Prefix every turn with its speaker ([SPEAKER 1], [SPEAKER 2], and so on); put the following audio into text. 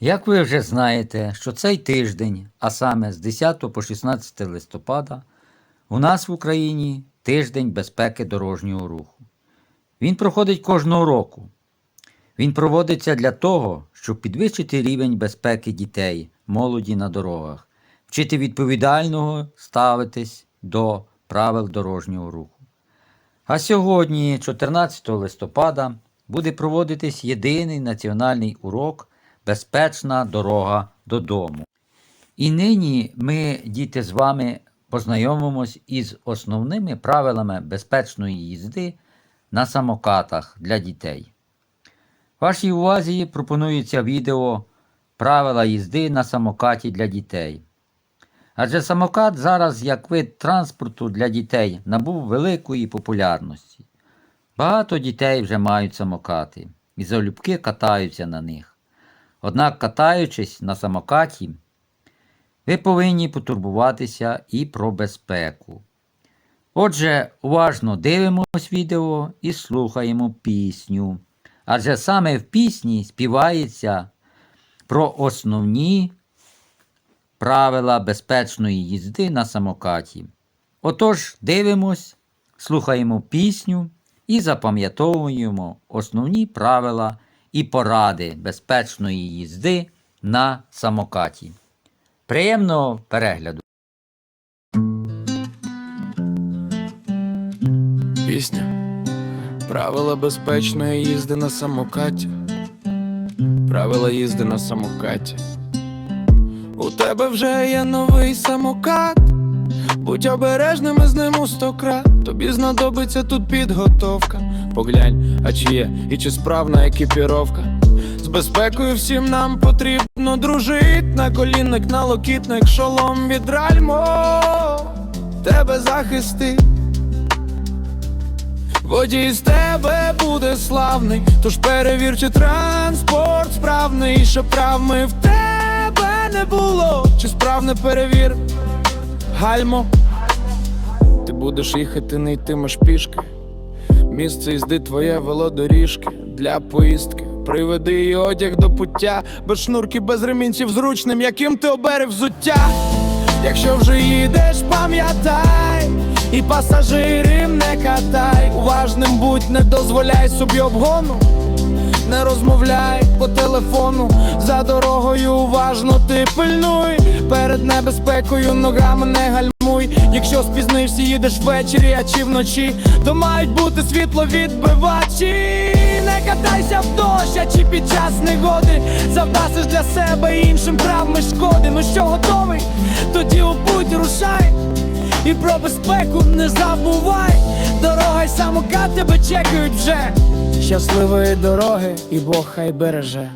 [SPEAKER 1] Як ви вже знаєте, що цей тиждень, а саме з 10 по 16 листопада, у нас в Україні тиждень безпеки дорожнього руху. Він проходить кожного року. Він проводиться для того, щоб підвищити рівень безпеки дітей, молоді на дорогах, вчити відповідального ставитись до правил дорожнього руху. А сьогодні, 14 листопада, буде проводитись єдиний національний урок Безпечна дорога додому. І нині ми, діти, з вами познайомимось із основними правилами безпечної їзди на самокатах для дітей. Вашій увазі пропонується відео Правила їзди на самокаті для дітей. Адже самокат зараз, як вид транспорту для дітей, набув великої популярності. Багато дітей вже мають самокати і залюбки катаються на них. Однак, катаючись на самокаті, ви повинні потурбуватися і про безпеку. Отже, уважно дивимось відео і слухаємо пісню. Адже саме в пісні співається про основні правила безпечної їзди на самокаті. Отож, дивимось, слухаємо пісню і запам'ятовуємо основні правила і поради безпечної їзди на самокаті. Приємного перегляду!
[SPEAKER 2] Пісня Правила безпечної їзди на самокаті. Правила їзди на самокаті. У тебе вже є новий самокат. Будь обережними з ним у сто крат. Тобі знадобиться тут підготовка. Поглянь, а чи є і чи справна екіпіровка. З безпекою всім нам потрібно дружить. На колінник, на локітник, шолом від ральмо. Тебе захистить. Водій з тебе буде славний, тож перевір, чи транспорт справний, щоб травми в тебе не було, чи справне перевір, гальмо, ти будеш їхати, не йтимеш пішки. Місце їзди твоє велодоріжки для поїздки. Приведи і одяг до пуття, без шнурки, без ремінців зручним, яким ти оберев взуття. Якщо вже їдеш, пам'ятай, і пасажирів не катай. Уважним будь, не дозволяй собі обгону. Не розмовляй по телефону, за дорогою уважно ти пильнуй. Перед небезпекою ногами не гальмуй. Якщо спізнився, їдеш ввечері, а чи вночі, то мають бути світловідбивачі. Не катайся в дощ, а чи під час негоди завдасиш для себе іншим травми шкоди. Ну що готовий? Тоді у путь рушай. І про безпеку не забувай. Тебе чекають вже. Щасливої дороги, і Бог хай береже.